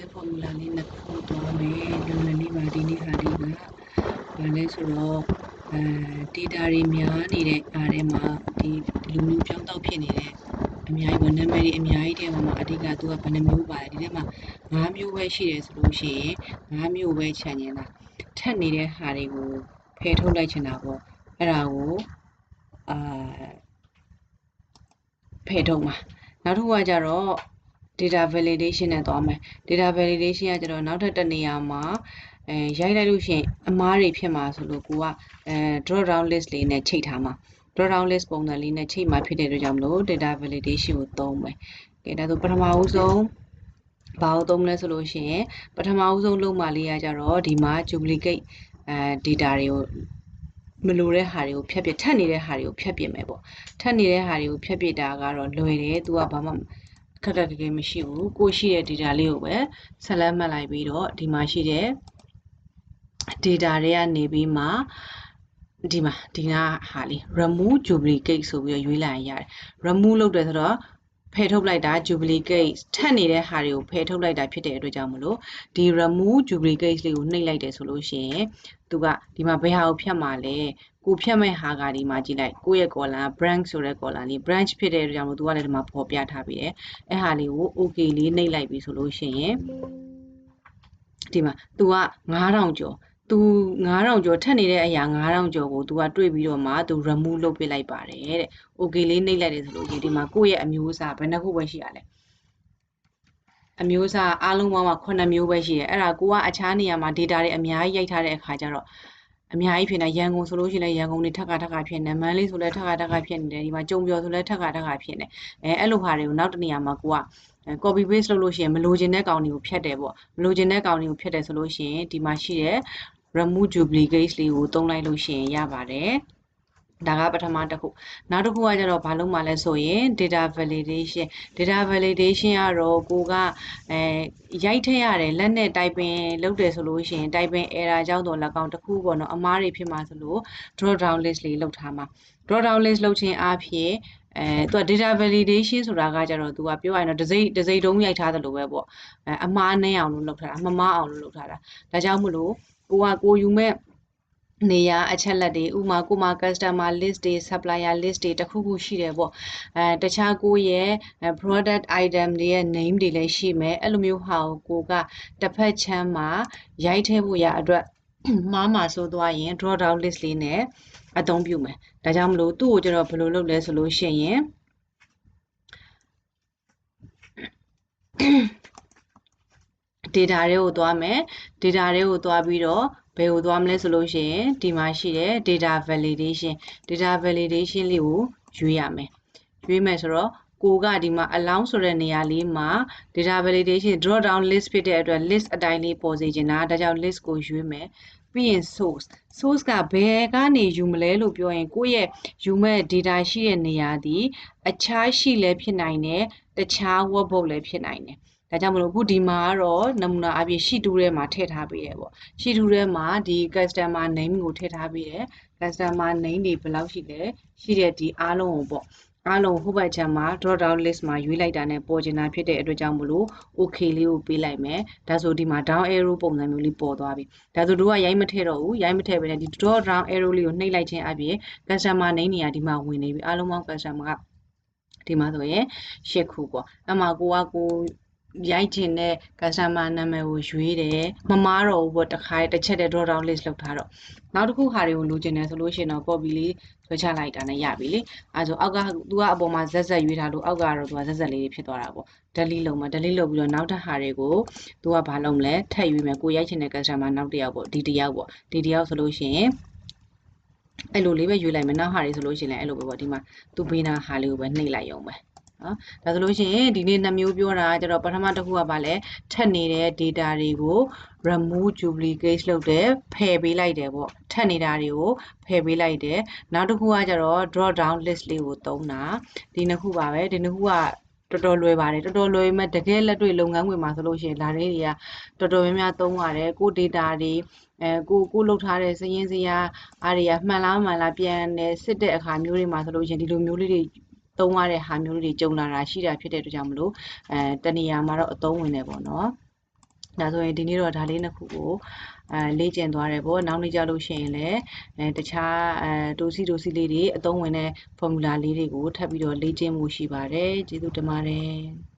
တဲ့ formula လေးနှစ်ခုသွားမယ်လွယ်လွယ်လေးပါဒီနေ့ဟာလေးကဘာလဲဆိုတော့အဲ data တွေများနေတဲ့အားထဲမှာဒီဒီလိုမျိုးပြောင်းတော့ဖြစ်နေတဲ့အများကြီးပေါ့နာမည်တွေအများကြီးထဲမှာအဓိကသူကဘယ်နှမျိုးပါတယ်ဒီထဲမှာ၅မျိုးပဲရှိတယ်ဆိုလို့ရှိရင်၅မျိုးပဲခြံနေတာထက်နေတဲ့ဟာတွေကိုဖယ်ထုတ်လိုက်ချင်တာပေါ့အဲ့ဒါကိုအာဖယ်ထုတ်မှာနောက်တစ်ခုကကြတော့ data validation နဲ့သွားမယ် data validation ကကျတော့နောက်ထပ်တစ်နေရာမှာအဲရိုက်လိုက်လို့ရှိရင်အမားတွေဖြစ်မှာဆိုလို့ကိုကအဲ drop down list လေးနဲ့ချိန်ထားမှာ drop down list ပုံစံလေးနဲ့ချိန်မှာဖြစ်တဲ့အတွက်ကြောင့်မလို့ data validation ကိုသုံးမယ်။ကဲဒါဆိုပထမဦးဆုံးဘာကိုသုံးလဲဆိုလို့ရှိရင်ပထမဦးဆုံးလုပ်မှလေးရကြတော့ဒီမှာ duplicate အဲ data တွေကိုမလိုတဲ့ဟာတွေကိုဖြတ်ပြထပ်နေတဲ့ဟာတွေကိုဖြတ်ပြမယ်ပေါ့ထပ်နေတဲ့ဟာတွေကိုဖြတ်ပြတာကတော့လွယ်တယ်သူကဘာမှ ခက်ခက်ခဲခဲမရှိဘူးကိုရှိတဲ့ data လေးကိုပဲဆက်လက်မှတ်လိုက်ပြီးတော့ဒီမှာရှိတဲ့ data တွေကနေပြီးမှဒီမှာဒီနာဟာလေး remove duplicate ဆိုပြီးတော့ရွေးလိုက်ရင်ရတယ် remove လုပ်တယ်ဆိုတော့ဖယ်ထုတ်လိုက်တာ duplicate ထပ်နေတဲ့ဟာတွေကိုဖယ်ထုတ်လိုက်တာဖြစ်တဲ့အတွက်ကြောင့်မလို့ဒီ remove duplicate လေးကိုနှိပ်လိုက်တယ်ဆိုလို့ရှိရင်သူကဒီမှာဘယ်ဟာကိုဖြတ်မှာလဲကိုဖြတ်မဲ့ဟာကဒီမှာကြည့်လိုက်ကိုယ့်ရဲ့ column branch ဆိုတဲ့ column လေး branch ဖြစ်တဲ့အတွက်ကြောင့်မလို့သူကလည်းဒီမှာပေါ်ပြထားပြီးတယ်အဲ့ဟာလေးကို okay လေးနှိပ်လိုက်ပြီဆိုလို့ရှိရင်ဒီမှာ तू က9000ကျော်သူ9000ကျော်ထက်နေတဲ့အရာ9000ကျော်ကို तू ကတွေ့ပြီးတော့မှ तू remove လုပ်ပစ်လိုက်ပါတယ်တဲ့။ okay လေးနှိပ်လိုက်တယ်ဆိုလို့ဒီဒီမှာကိုယ့်ရဲ့အမျိုးအစားဘယ်နှခုပဲရှိရလဲ။အမျိုးအစားအားလုံးပေါင်းက9မျိုးပဲရှိတယ်။အဲ့ဒါကိုကအခြားနေရာမှာ data တွေအများကြီးရိုက်ထားတဲ့အခါကျတော့ အများကြီးဖြစ်နေရန်ကုန်ဆိုလို့ရှိရင်လည်းရန်ကုန်တွေထက်ကထက်ကဖြစ်နေမန္တလေးဆိုလည်းထက်ကထက်ကဖြစ်နေတယ်ဒီမှာကြုံပြော်ဆိုလည်းထက်ကထက်ကဖြစ်နေအဲအဲ့လိုဟာတွေကိုနောက်တနေရာမှာကိုက copy paste လုပ်လို့ရှိရင်မလိုချင်တဲ့ကောင်တွေကိုဖြတ်တယ်ပေါ့မလိုချင်တဲ့ကောင်တွေကိုဖြတ်တယ်ဆိုလို့ရှိရင်ဒီမှာရှိတဲ့ remove duplicate လေးကိုသုံးလိုက်လို့ရှိရင်ရပါတယ် ဒါကပထမတစ်ခုနောက်တစ်ခုကကျတော့ဘာလို့မှလဲဆိုရင် data validation data validation ကတော့ကိုကအဲရိုက်ထည့်ရတယ်လက်နဲ့ typing လုပ်တယ်ဆိုလို့ရှိရင် typing error ကြောင့်တော့၎င်းတစ်ခုပေါ့နော်အမားတွေဖြစ်မှာဆိုလို့ drop down list လေးလုပ်ထားမှာ drop down list လုပ်ခြင်းအပြင်အဲသူက data validation ဆိုတာကကြတော့သူကပြောရရင်တော့ဒစိဒစိတုံးရိုက်ထားသလိုပဲပေါ့အဲအမှားနဲ့အောင်လို့လုပ်ထားတာမမားအောင်လို့လုပ်ထားတာဒါကြောင့်မလို့ကိုကကိုယူမဲ့ နေရအချက်လက်တွေဥမာကိုမှာ customer list တွေ supplier list တွေတခုခုရှိတယ်ပေါ့အဲတခြားကိုရဲ့ product item တွေရဲ့ name တွေလည်းရှိမယ်အဲ့လိုမျိုးဟာကိုကတစ်ဖက်ချမ်းမှာရိုက်ထည့်ဖို့ရအတွက်မှားမှာဆိုသွားရင် draw down list လေးနဲ့အသုံးပြုမယ်ဒါကြောင့်မလို့သူ့ကိုကျတော့ဘယ်လိုလုပ်လဲဆိုလို့ရှိရင် data တွေကိုသွားမယ် data တွေကိုသွားပြီးတော့ ဘယ်ကိုသွားမလဲဆိုလို့ရှိရင်ဒီမှာရှိတဲ့ data validation data validation လေးကိုရွေးရမယ်ရွေးမယ်ဆိုတော့ကိုကဒီမှာ allow ဆိုတဲ့နေရာလေးမှာ data validation drop down list ဖြစ်တဲ့အတွက် list အတိုင်းလေးပေါ်စေချင်တာဒါကြောင့် list ကိုရွေးမယ်ပြီးရင် source source ကဘယ်ကနေယူမလဲလို့ပြောရင်ကိုယ့်ရဲ့ယူမဲ့ data ရှိတဲ့နေရာဒီအခြားရှိလည်းဖြစ်နိုင်တယ်တခြား workbook လည်းဖြစ်နိုင်တယ် ဒါကြောင့်မလို့အခုဒီမှာကတော့နမူနာအပြင်ရှိတူးထဲမှာထည့်ထားပေးတယ်ပေါ့ရှိတူးထဲမှာဒီ customer name ကိုထည့်ထားပေးတယ် customer name တွေဘယ်လောက်ရှိလဲရှိတဲ့ဒီအားလုံးကိုပေါ့အားလုံးဟိုဘက်ချမ်းမှာ drop down list မှာရွေးလိုက်တာနဲ့ပေါ်ကျင်တာဖြစ်တဲ့အတွက်ကြောင့်မလို့ okay လေးကိုပေးလိုက်မယ်ဒါဆိုဒီမှာ down arrow ပုံစံမျိုးလေးပေါ်သွားပြီဒါဆိုတို့ကရိုက်မထည့်တော့ဘူးရိုက်မထည့်ဘဲနဲ့ဒီ drop down arrow လေးကိုနှိပ်လိုက်ခြင်းအပြင် customer name နေရာဒီမှာဝင်နေပြီအားလုံးပေါင်း customer ကဒီမှာဆိုရင်၈ခုပေါ့အမှကိုကကို ရိုက်ချင်တဲ့ customer နာမည်ကိုရွေးတယ်မမားတော့ဘူးပေါ့တစ်ခါတစ်ချက်တည်း drop down list လုပ်ထားတော့နောက်တစ်ခုဟာတွေကိုလိုချင်တယ်ဆိုလို့ရှိရင်တော့ copy လေးဆွဲချလိုက်တာနဲ့ရပြီလေအဲဆိုအောက်ကသူကအပေါ်မှာဇက်ဇက်ရွေးထားလို့အောက်ကတော့သူကဇက်ဇက်လေးဖြစ်သွားတာပေါ့ delete လုပ်မှာ delete လုပ်ပြီးတော့နောက်တစ်ဟာတွေကိုသူကဘာလုပ်မလဲထပ်ရွေးမယ်ကိုရိုက်ချင်တဲ့ customer နောက်တစ်ယောက်ပေါ့ဒီတစ်ယောက်ပေါ့ဒီတစ်ယောက်ဆိုလို့ရှိရင်အဲ့လိုလေးပဲရွေးလိုက်မယ်နောက်ဟာတွေဆိုလို့ရှိရင်လည်းအဲ့လိုပဲပေါ့ဒီမှာသူဘေးနာဟာလေးကိုပဲနှိပ်လိုက်ရုံပဲ နော်ဒါဆိုလို့ရှိရင်ဒီနေ့နှစ်မျိုးပြောတာကျတော့ပထမတစ်ခုကဘာလဲထက်နေတဲ့ data တွေကို remove duplicate လုပ်တယ်ဖယ်ပေးလိုက်တယ်ပေါ့ထက်နေတာတွေကိုဖယ်ပေးလိုက်တယ်နောက်တစ်ခုကကျတော့ drop down list လေးကိုသုံးတာဒီနှစ်ခုပါပဲဒီနှစ်ခုကတော်တော်လွယ်ပါတယ်တော်တော်လွယ်မဲ့တကယ်လက်တွေ့လုပ်ငန်းဝင်မှာဆိုလို့ရှိရင်ဒါလေးတွေကတော်တော်များများသုံးရတယ်ကို data တွေအဲကိုကိုလောက်ထားတဲ့စည်ရင်းစရာအားတွေကမှန်လားမှန်လားပြန်နေစစ်တဲ့အခါမျိုးတွေမှာဆိုလို့ရှိရင်ဒီလိုမျိုးလေးတွေ သုံးရတဲ့ဟာမျိုးတွေကြုံလာတာရှိတာဖြစ်တဲ့အတွက်ကြောင့်မလို့အဲတနေရာမှာတော့အသုံးဝင်တယ်ပေါ့နော်ဒါဆိုရင်ဒီနေ့တော့ဒါလေးနှစ်ခုကိုအဲလေ့ကျင့်သွားတယ်ပေါ့နောက်နေ့ကျလို့ရှိရင်လည်းအဲတခြားအဲဒိုစီဒိုစီလေးတွေအသုံးဝင်တဲ့ formula လေးတွေကိုထပ်ပြီးတော့လေ့ကျင့်မှုရှိပါတယ်ကျေးဇူးတင်ပါတယ်